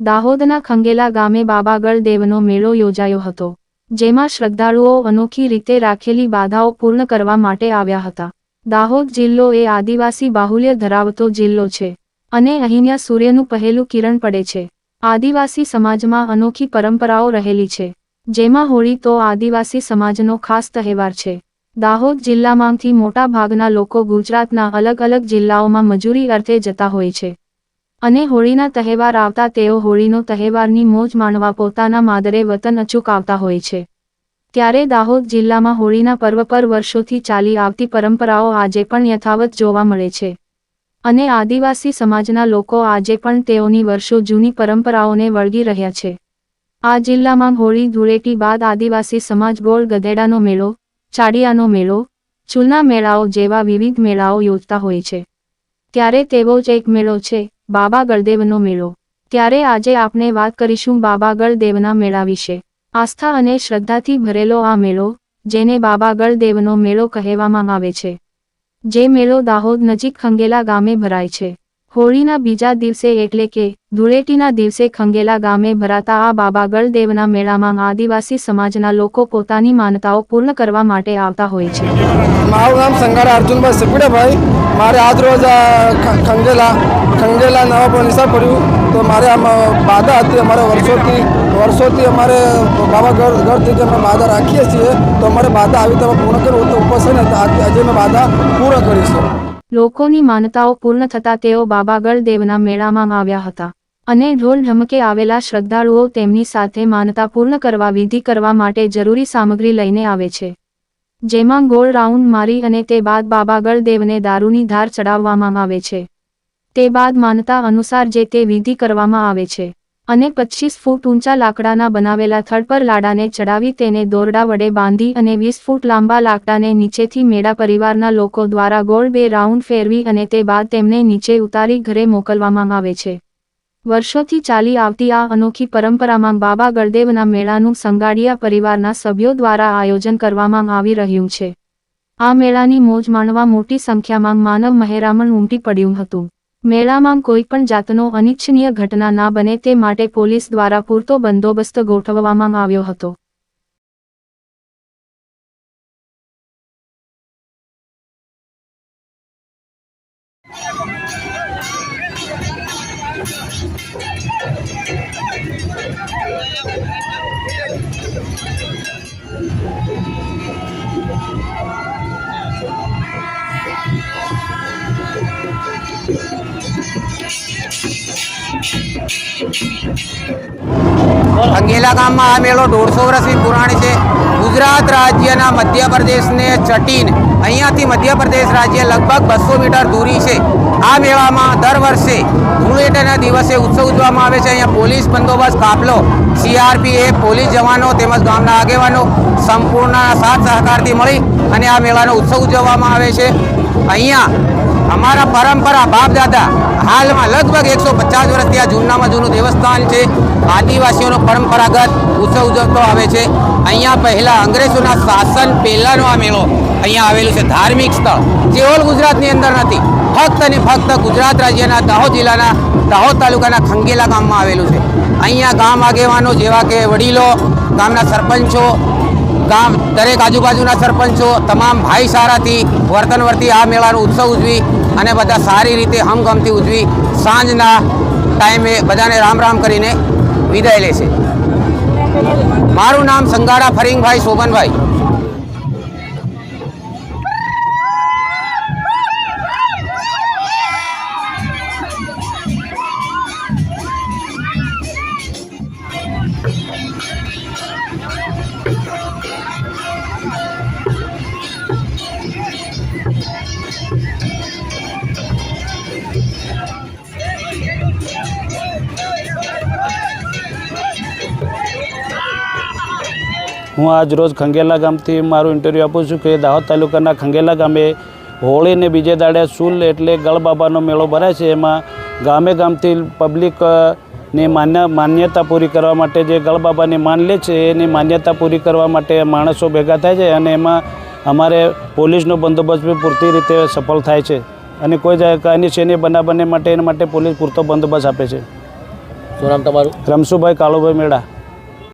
દાહોદના ખંગેલા ગામે બાબાગળ દેવનો મેળો યોજાયો હતો, જેમાં શ્રદ્ધાળુઓ અનોખી રીતે રાખેલી બાધાઓ પૂર્ણ કરવા માટે આવ્યા હતા. દાહોદ જિલ્લો એ આદિવાસી બાહુલ્ય ધરાવતો જિલ્લો છે અને અહીંયા સૂર્યનું પહેલું કિરણ પડે છે. આદિવાસી સમાજમાં અનોખી પરંપરાઓ રહેલી છે, જેમાં હોળી તો આદિવાસી સમાજનો ખાસ તહેવાર છે. દાહોદ જિલ્લામાંથી મોટા ભાગના લોકો ગુજરાતના અલગ અલગ જિલ્લાઓમાં મજૂરી અર્થે જતા હોય છે. અને હોળીના તહેવાર આવતા તેઓ હોળીનો તહેવારની મોજ માણવા પોતાના માદરે વતન અચૂક આવતા હોય છે. ત્યારે દાહોદ જિલ્લામાં હોળીના પર્વ પર વર્ષોથી ચાલી આવતી પરંપરાઓ આજે પણ યથાવત જોવા મળે છે. અને આદિવાસી સમાજના લોકો આજે પણ તેઓની વર્ષો જૂની પરંપરાઓને વળગી રહ્યા છે. આ જિલ્લામાં હોળી ધૂળેટી બાદ આદિવાસી સમાજ ગોળ ગધેડાનો મેળો, ચાડિયાનો મેળો ચૂલના મેળાઓ જેવા વિવિધ મેળાઓ યોજતા હોય છે. ત્યારે તેવો જ એક મેળો છે બાબા ગળદેવનો મેળો. ત્યારે આજે આપણે વાત કરીશું બાબા ગળદેવના મેળા વિશે. આસ્થા અને શ્રદ્ધાથી ભરેલો આ મેળો, જેને બાબા ગળદેવનો મેળો કહેવામાં આવે છે. જે મેળો દાહોદ નજીક ખંગેલા ગામે ભરાય છે. હોળીના બીજા દિવસે એટલે કે ધૂળેટીના દિવસે ખંગેલા ગામે ભરાતા આ બાબા ગળદેવના મેળામાં આદિવાસી સમાજના લોકો પોતાની માનતાઓ પૂર્ણ કરવા માટે આવતા હોય છે. મારું નામ સંગારા અર્જુનભાઈ સપીડાભાઈ. મારે આજ રોજ ખંગેલા ખંગેલા નવા પર નિશાળ પડ્યું. તો મારે આમ બાધા હતી અમારે વર્ષોથી વર્ષોથી અમારે બાબા ઘર ઘર જે અમે બાધા રાખીએ છીએ. તો અમારે બાધા આવી તમે પૂર્ણ કરવું તો ઉપવાસ ને આજે અમે બાધા પૂર્ણ કરીશું. લોકોની માનતાઓ પૂર્ણ થતા તેઓ બાબા દેવના મેળામાં આવ્યા હતા અને ઢોલ ઢમકે આવેલા શ્રદ્ધાળુઓ તેમની સાથે માનતા પૂર્ણ કરવા, વિધિ કરવા માટે જરૂરી સામગ્રી લઈને આવે છે. જેમાં ગોળ રાઉન્ડ મારી અને તે બાદ બાબા દેવને દારૂની ધાર ચડાવવામાં આવે છે. તે બાદ માનતા અનુસાર જે તે વિધિ કરવામાં આવે છે. અને પચીસ ફૂટ ઊંચા લાકડાના બનાવેલા થડ પર લાડાને ચડાવી તેને દોરડા વડે બાંધી અને વીસ ફૂટ લાંબા લાકડાને નીચેથી મેળા પરિવારના લોકો દ્વારા ગોળ બે રાઉન્ડ ફેરવી અને તે બાદ તેમને નીચે ઉતારી ઘરે મોકલવામાં આવે છે. વર્ષોથી ચાલી આવતી આ અનોખી પરંપરામાં બાબા ગળદેવના મેળાનું સંગાડિયા પરિવારના સભ્યો દ્વારા આયોજન કરવામાં આવી રહ્યું છે. આ મેળાની મોજ માણવા મોટી સંખ્યામાં માનવ મહેરામણ ઉમટી પડ્યું હતું. મેળામાં કોઈ પણ જાતનો અનિચ્છનીય ઘટના ના બને તે માટે પોલીસ દ્વારા પૂરતો બંદોબસ્ત ગોઠવવામાં આવ્યો હતો. અંગેલા ગામમાં આ મેળો દોઢસો વર્ષથી પુરાણી છે. ગુજરાત રાજ્યના મધ્યપ્રદેશને ચટીને, અહીંયાથી મધ્યપ્રદેશ રાજ્ય લગભગ બસો મીટર દૂરી છે. આ મેળામાં દર વર્ષે ધૂળેટના દિવસે ઉત્સવ ઉજવવામાં આવે છે. અહીંયા પોલીસ બંદોબસ્ત કાફલો, સીઆરપીએફ, પોલીસ જવાનો તેમજ ગામના આગેવાનો સંપૂર્ણ સાથ સહકારથી મળી અને આ મેળાનો ઉત્સવ ઉજવવામાં આવે છે. અહીંયા અમારા પરંપરા, બાપ દાદા, હાલમાં લગભગ એકસો પચાસ વર્ષથી આ જૂનામાં જૂનું દેવસ્થાન છે. આદિવાસીઓનો પરંપરાગત ઉત્સવ ઉજવતો આવે છે. અહીંયા પહેલાં અંગ્રેજોના શાસન પહેલાંનો આ મેળો અહીંયા આવેલું છે ધાર્મિક સ્થળ, જે ઓલ ગુજરાતની અંદર નથી, ફક્ત અને ફક્ત ગુજરાત રાજ્યના દાહોદ જિલ્લાના દાહોદ તાલુકાના ખંગેલા ગામમાં આવેલું છે. અહીંયા ગામ આગેવાનો જેવા કે વડીલો, ગામના સરપંચો ગામ દરેક આજુબાજુના સરપંચો, તમામ ભાઈચારાથી વર્તનવર્તી આ મેળાનો ઉત્સવ ઉજવી અને બધા સારી રીતે હમગમથી ઉજવી. સાંજના ટાઈમે બધાને રામ રામ કરીને વિદાય લે છે. મારું નામ સંગાડા ફરીંગભાઈ શોભનભાઈ. હું આજ રોજ ખંગેલા ગામથી મારું ઇન્ટરવ્યૂ આપું છું કે દાહોદ તાલુકાના ખંગેલા ગામે હોળીને બીજે દાડે સુલ એટલે ગળબાબાનો મેળો ભરાય છે. એમાં ગામે ગામથી પબ્લિકની માન્ય માન્યતા પૂરી કરવા માટે જે ગળબાબાની માન લે છે એની માન્યતા પૂરી કરવા માટે માણસો ભેગા થાય છે અને એમાં અમારે પોલીસનો બંદોબસ્ત બી પૂરતી રીતે સફળ થાય છે. અને કોઈ જાય અનિચ્છનીય બના બને માટે એના માટે પોલીસ પૂરતો બંદોબસ્ત આપે છે. શું નામ તમારું? રમસુભાઈ કાળુભાઈ મેળા.